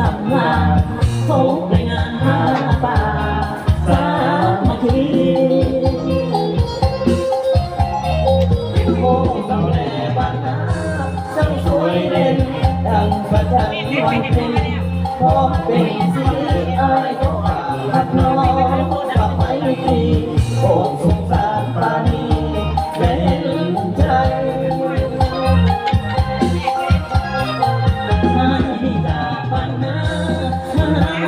สัมมาโคงในงานผ้าป่าสามัคคีโคงสำแลบ้านช่างสวยเด่นดังประจันวันเป็นพร้อเป็นสีอายก็อาน้อยกลับไปทีโคงส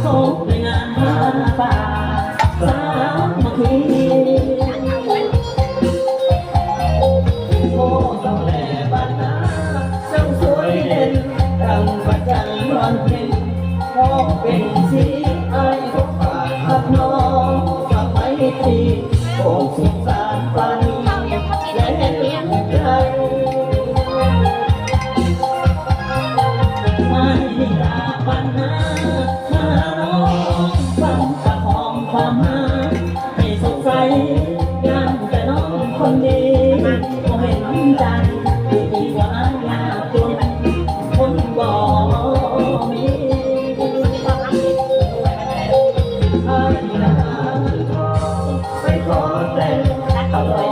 เขาไปงานบ้านป่าสมัคคีโอ้สแหลบ้นช่างสวยเด่นดังประจันร้อนเพ็ญพ่อเป็นสีไอ คนดีก็เห็นใจดีกว่ายากจนคนบ่มีไปขอแต่ง